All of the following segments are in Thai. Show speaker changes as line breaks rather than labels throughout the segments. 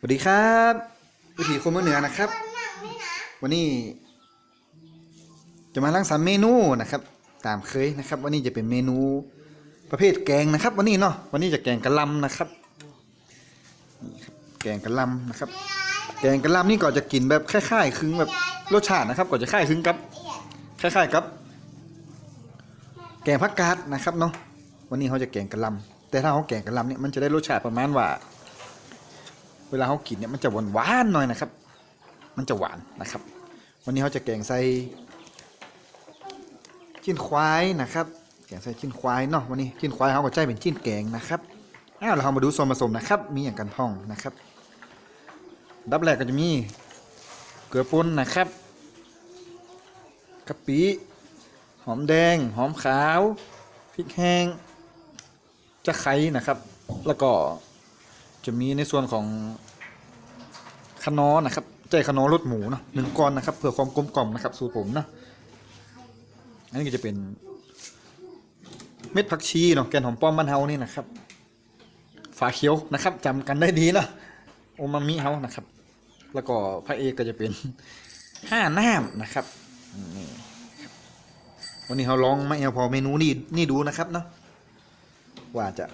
นะครับวิถีคนเมืองเหนือนะครับ วันนี้ จะมาล้างสรรเมนูนะครับ ตามเคยนะครับ วันนี้จะเป็นเมนูประเภทแกงนะครับ วันนี้เนาะวันนี้จะแกงกะลำนะครับแกงกะลำนะครับ แกงกะลำนี่ก็จะกินแบบคล้ายๆคลึงแบบรสชาตินะครับ ก็จะคล้ายคลึงกับคล้ายๆกับ แกงผักกาดนะครับเนาะวันนี้เขาจะแกงกะลำแต่ถ้าเขาแกงกะลำเนี่ยมันจะได้รสชาติประมาณว่า เวลาเขากินเนี่ยมันจะหวานหวานหน่อยนะครับ มันจะหวานนะครับ วันนี้เขาจะแกงใส่ชิ้นควายนะครับ แกงใส่ชิ้นควายเนาะวันนี้ชิ้นควายเขาก็ใจเป็นชิ้นแกงนะครับอ้าวเรามาดูส่วนผสมนะครับ มีอย่างกันพ่องนะครับ ดับแรกก็จะมีเกลือป่นนะครับกะปิหอมแดง หอมขาวพริกแห้งจะไคร้นะครับ แล้วก็จะมีในส่วนของ คะน้อนะครับใจคะน้อรสหมูเนาะหนึ่งก้อนนะครับเพื่อความกลมกล่อมนะครับ สูตรผมเนาะอันนี้ก็จะเป็น เม็ดผักชีเนาะแกนหอมป้อมบ้านเฮานี่นะครับ ฝาเขียวนะครับจำกันได้ดีเนาะโอมามิเฮานะครับ แล้วก็พระเอกก็จะเป็นห้าน้ำนะครับวันนี้เขาลองไม่เอาพอเมนูนี่นี่ดูนะครับเนาะว่าจะ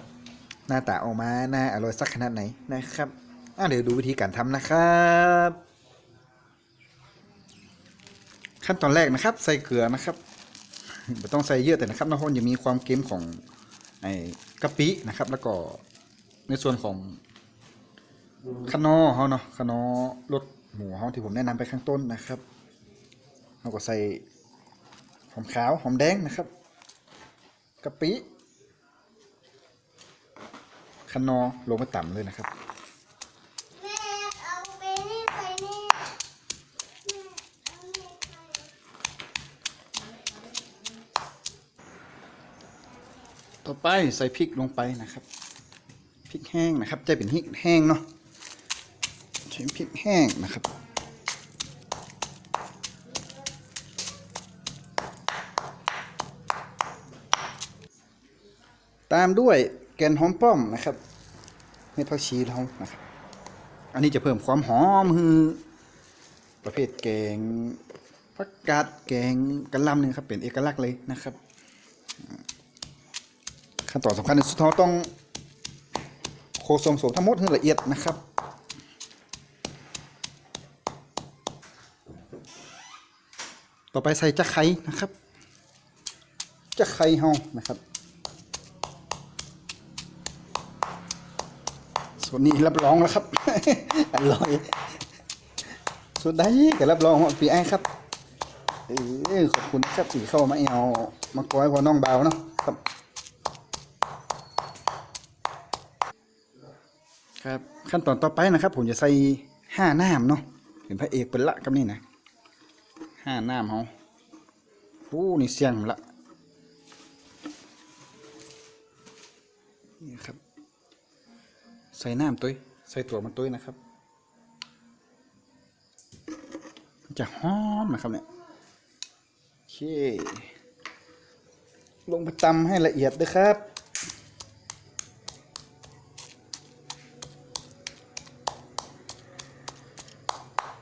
หน้าตาออกมาหน่าอร่อยสักขนาดไหนนะครับ อะเดี๋ยวดูวิธีการทำนะครับ ขั้นตอนแรกนะครับ ใส่เกลือนะครับไม่ต้องใส่เยอะแต่นะครับเนอกจากมีความเค็มของไอ้กะปินะครับ แล้วก็ในส่วนของคะนอเขาเนาะคะนอรสหมูเขาที่ผมแนะนำไปข้างต้นนะครับเราก็ใส่หอมขาวหอมแดงนะครับกะปิคะนอลงไปต่ำเลยนะครับ
แม่เอาไปนี่ไปนี่แม่เอานี่ไป
ต่อไปใส่พริกลงไปนะครับพริกแห้งนะครับจะเป็นพริกแห้งเนาะใช้พริกแห้งนะครับตามด้วยแกนหอมป้อมนะครับเม็ดผักชีเรานะครับ อันนี้จะเพิ่มความหอมคือประเภทแกงผักกาดแกงกะหล่ำนี่ครับเป็นเอกลักษณ์เลยนะครับ ขั้นตอนสำคัญที่สุดเราต้องโคส่วนผสมทั้งหมดให้ละเอียดนะครับต่อไปใส่จะไข่นะครับ จะไข่เฮานะครับ ส่วนนี้รับรองแล้วครับอร่อยสุดได้ก็รับรองว่าปีไอ้ครับเออขอบคุณครับสีเข้ามาเอามากอยพอน้องเบาเนาะครับ ครับขั้นตอนต่อไปนะครับ ผมจะใส่ห้าน้ำเนาะเป็นพระเอกเป็นละกับนี่นะห้าน้ำเขาโอ้นี่เสียงละนี่ครับ ใส่น้ำตุ้ยใส่ตัวมันตุ้ยนะครับจะหอมนะครับเนี่ยโอเคลงไปตำให้ละเอียดด้วยครับ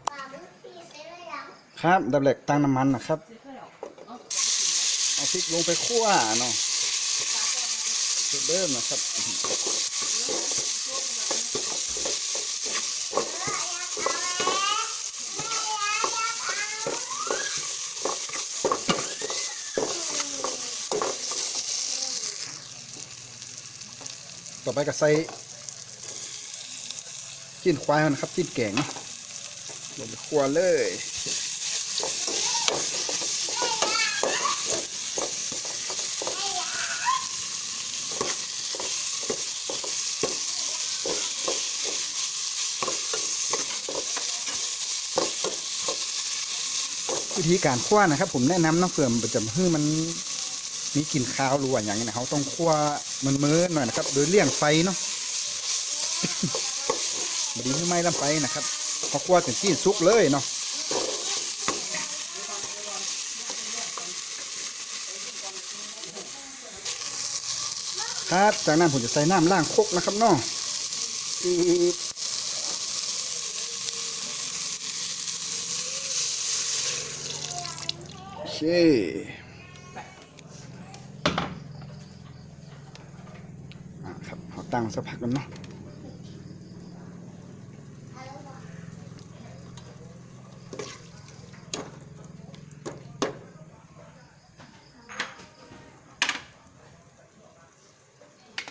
ป่ามึงปีเสร็จแล้วยัง
ครับ ดับแหลกตั้งน้ำมันนะครับ เอาพริกลงไปคั่วเนาะจุดเริ่มนะครับต่อไปก็ใส่จิ้นควายนะครับจิ้นแกงลงไปคั่วเลย วิธีการคั่วนะครับ ผมแนะนำน้องเผื่อมันจะให้มันมีกลิ่นคาวรือว่าอย่างนี้นะเขาต้องคั่วมันมือหน่อยนะครับ โดยเลี่ยงไฟเนาะบดีไม่ไหม้ลำไฟนะครับพอคั่วถึงที่สุกเลยเนาะครับจากนั้นผมจะใส่น้ำล้างคกนะครับเนาะอืด อะ ครับเอาตั้งสักพักกันเนาะ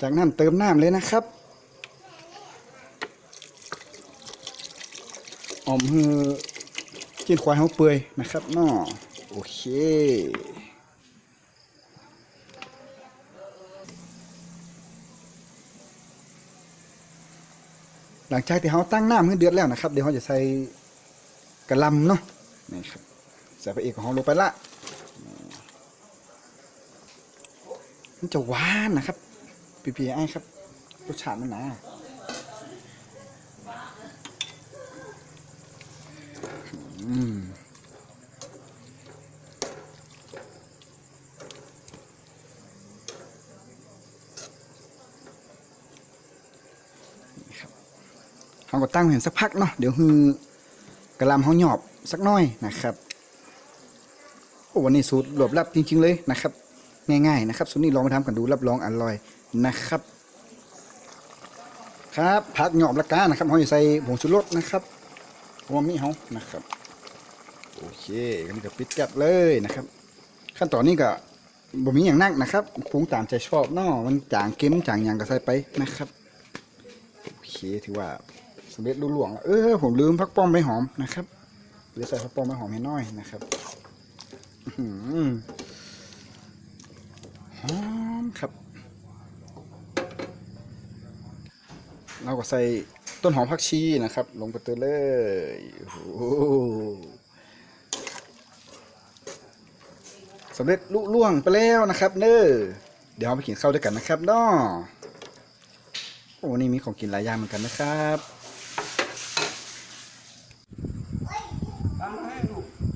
จากนั้นเติมน้ำเลยนะครับออมฮือกินควายเขาเปื่อยนะครับเนาะ โอเค หลังจากที่เขาตั้งน้ำให้เดือดแล้วนะครับ เดี๋ยวเขาจะใส่กระลำเนาะนี่ครับใส่พระเอกของเขาลงไปละมันจะหวานนะครับปีปีไอครับรสชาติมันหนาอืมนี่ครับ เขาก็ตั้งเห็นสักพักเนาะเดี๋ยวคือกระลำเขาหยอบสักน้อยนะครับโอ้วันนี้สูตรรวบลับจริง ๆ เลยนะครับ ง่ายๆนะครับสูตรนี้ลองมาทำกันดูรับรองอร่อยนะครับ ครับผักหยอบละกานะครับเขาจะใส่ผงชูรสนะครับวามิเขานะครับโอเคกันก็ปิดก๊บเลยนะครับ ขั้นตอนนี้ก็บ่มีอย่างนักนะครับปรุงตามใจชอบเนาะมันจางเค็มจางยังก็ใส่ไปนะครับ โอเคถือว่า สำเร็จรุ่ล่วงแล้วเออผมลืมพักป้อมใบหอมนะครับหรือใส่พักป้อมใบหอมให้น้อยนะครับหอมครับ เราก็ใส่ต้นหอมผักชีนะครับ ลงไปเตือเลยโอ้สำเร็จลุล่วงไปแล้วนะครับ เน้อเดี๋ยวเราไปกินข้าวด้วยกันนะครับนาะโอ้นี่มีของกินหลายอย่างเหมือนกันนะครับ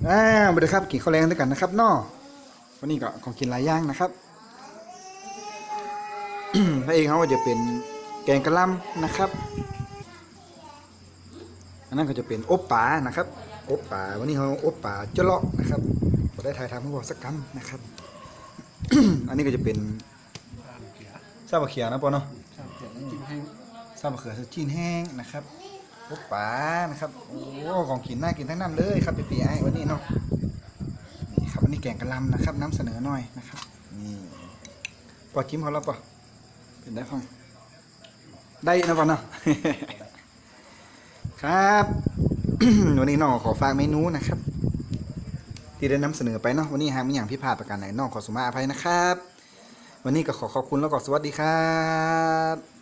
อ่ามาเลยครับกินข้าวแรงด้วยกันนะครับเนาะวันนี้ก็ของกินหลายอย่างนะครับพระเอกเขาก็จะเป็นแกงกะหล่ำนะครับ อันนั้นก็จะเป็นอบป่านะครับอบป่าวันนี้เขาอบป่าเจาะเลาะนะครับเราได้ถ่ายทำให้บอกสักกัมนะครับ อันนี้ก็จะเป็นซาบะเขียนะปอเนาะซาบะเขือสจีนแห้งนะครับ อบป่านะครับโอ้ของกินน่ากินทั้งนั้นเลยครับปีๆไอ้วันนี้เนาะนี่ครับวันนี้แกงกะลำนะครับน้ำเสนอหน่อยนะครับนี่ปอจิ้มขาแล้วปอเป็นได้ฟังได้นะปอนเนาะครับวันนี้น้องขอฝากเมนูนะครับ ที่ได้นำเสนอไปเนาะวันนี้หากมีอย่างพิพาทประการไหนน้องขอสุมาอภัยนะครับ วันนี้ก็ขอขอบคุณแล้วก็สวัสดีครับ